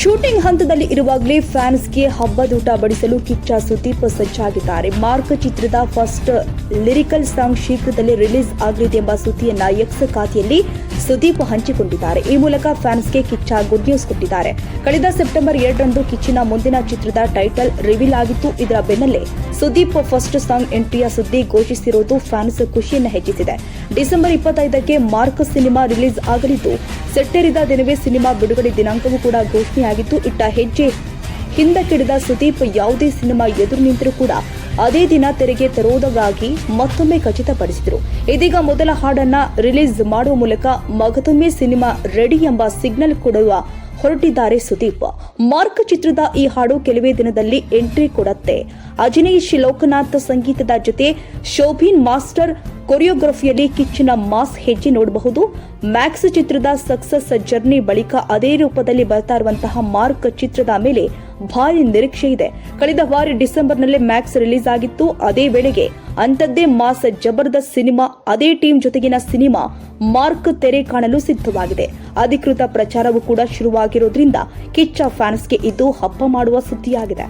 Shooting ಹಂತದಲ್ಲಿ ಇರುವಾಗಲೇ ಫ್ಯಾನ್ಸ್ಗೆ ಹಬ್ಬದೂಟ ಬಡಿಸಲು ಕಿಚ್ಚ ಸುದೀಪ್ ಸಜ್ಜಾಗಿದ್ದಾರೆ. ಮಾರ್ಕ್ ಚಿತ್ರದ ಫಸ್ಟ್ ಲಿರಿಕಲ್ ಸಾಂಗ್ ಶೀಘ್ರದಲ್ಲೇ ರಿಲೀಸ್ ಆಗಲಿದೆ ಎಂಬ ಸುದ್ದಿಯನ್ನ ಎಕ್ಸ್ ಖಾತೆಯಲ್ಲಿ ಸುದೀಪ್ ಹಂಚಿಕೊಂಡಿದ್ದಾರೆ. ಈ ಮೂಲಕ ಫ್ಯಾನ್ಸ್ಗೆ ಕಿಚ್ಚ ಗುಡ್ ನ್ಯೂಸ್ ಕೊಟ್ಟಿದ್ದಾರೆ. ಕಳೆದ ಸೆಪ್ಟೆಂಬರ್ ಎರಡರಂದು ಕಿಚ್ಚಿನ ಮುಂದಿನ ಚಿತ್ರದ ಟೈಟಲ್ ರಿವೀಲ್ ಆಗಿತ್ತು. ಇದರ ಬೆನ್ನಲ್ಲೇ ಸುದೀಪ್ ಫಸ್ಟ್ ಸಾಂಗ್ ಎಂಟ್ರಿಯ ಸುದ್ದಿ ಘೋಷಿಸಿರುವುದು ಫ್ಯಾನ್ಸ್ ಖುಷಿಯನ್ನು ಹೆಚ್ಚಿಸಿದೆ. ಡಿಸೆಂಬರ್ ಇಪ್ಪತ್ತೈದಕ್ಕೆ ಮಾರ್ಕ್ ಸಿನಿಮಾ ರಿಲೀಸ್ ಆಗಲಿದ್ದು, ಸೆಟ್ಟೇರಿದ ದಿನವೇ ಸಿನಿಮಾ ಬಿಡುಗಡೆ ದಿನಾಂಕವೂ ಕೂಡ ಘೋಷಣೆಯಾಗಿತ್ತು. ಇಟ್ಟ ಹೆಜ್ಜೆ ಹಿಂದಕ್ಕಿಡಿದ ಸುದೀಪ್ ಯಾವುದೇ ಸಿನಿಮಾ ಎದುರು ನಿಂತರೂ ಕೂಡ ಅದೇ ದಿನ ತೆರೆಗೆ ತರುವುದಾಗಿ ಮತ್ತೊಮ್ಮೆ ಖಚಿತಪಡಿಸಿದರು. ಇದೀಗ ಮೊದಲ ಹಾಡನ್ನ ರಿಲೀಸ್ ಮಾಡುವ ಮೂಲಕ ಮಗದೊಮ್ಮೆ ಸಿನಿಮಾ ರೆಡಿ ಎಂಬ ಸಿಗ್ನಲ್ ಕೊಡುವ ಹೊರಟಿದ್ದಾರೆ ಸುದೀಪ್. ಮಾರ್ಕ್ ಚಿತ್ರದ ಈ ಹಾಡು ಕೆಲವೇ ದಿನದಲ್ಲಿ ಎಂಟ್ರಿ ಕೊಡುತ್ತೆ. ಅಜಿನೇಶ್ ಲೋಕನಾಥ್ ಸಂಗೀತದ ಜೊತೆ ಶೋಭಿನ್ ಮಾಸ್ಟರ್ ಕೊರಿಯೋಗ್ರಫಿಯಲ್ಲಿ ಕಿಚ್ಚಿನ ಮಾಸ್ ಹೆಜ್ಜೆ ನೋಡಬಹುದು. ಮ್ಯಾಕ್ಸ್ ಚಿತ್ರದ ಸಕ್ಸಸ್ ಜರ್ನಿ ಬಳಿಕ ಅದೇ ರೂಪದಲ್ಲಿ ಬರ್ತಾ ಇರುವಂತಹ ಮಾರ್ಕ್ ಚಿತ್ರದ ಮೇಲೆ ಭಾರಿ ನಿರೀಕ್ಷೆ ಇದೆ. ಕಳೆದ ಬಾರಿ ಡಿಸೆಂಬರ್ನಲ್ಲೇ ಮ್ಯಾಕ್ಸ್ ರಿಲೀಸ್ ಆಗಿತ್ತು. ಅದೇ ವೇಳೆಗೆ ಅಂಥದ್ದೇ ಮಾಸ್ ಜಬರ್ದಸ್ತ್ ಸಿನಿಮಾ, ಅದೇ ಟೀಮ್ ಜೊತೆಗಿನ ಸಿನಿಮಾ ಮಾರ್ಕ್ ತೆರೆ ಕಾಣಲು ಸಿದ್ಧವಾಗಿದೆ. ಅಧಿಕೃತ ಪ್ರಚಾರವೂ ಕೂಡ ಶುರುವಾಗಿರೋದ್ರಿಂದ ಕಿಚ್ಚ ಫ್ಯಾನ್ಸ್ಗೆ ಇದು ಹಬ್ಬ ಮಾಡುವ ಸುದ್ದಿಯಾಗಿದೆ.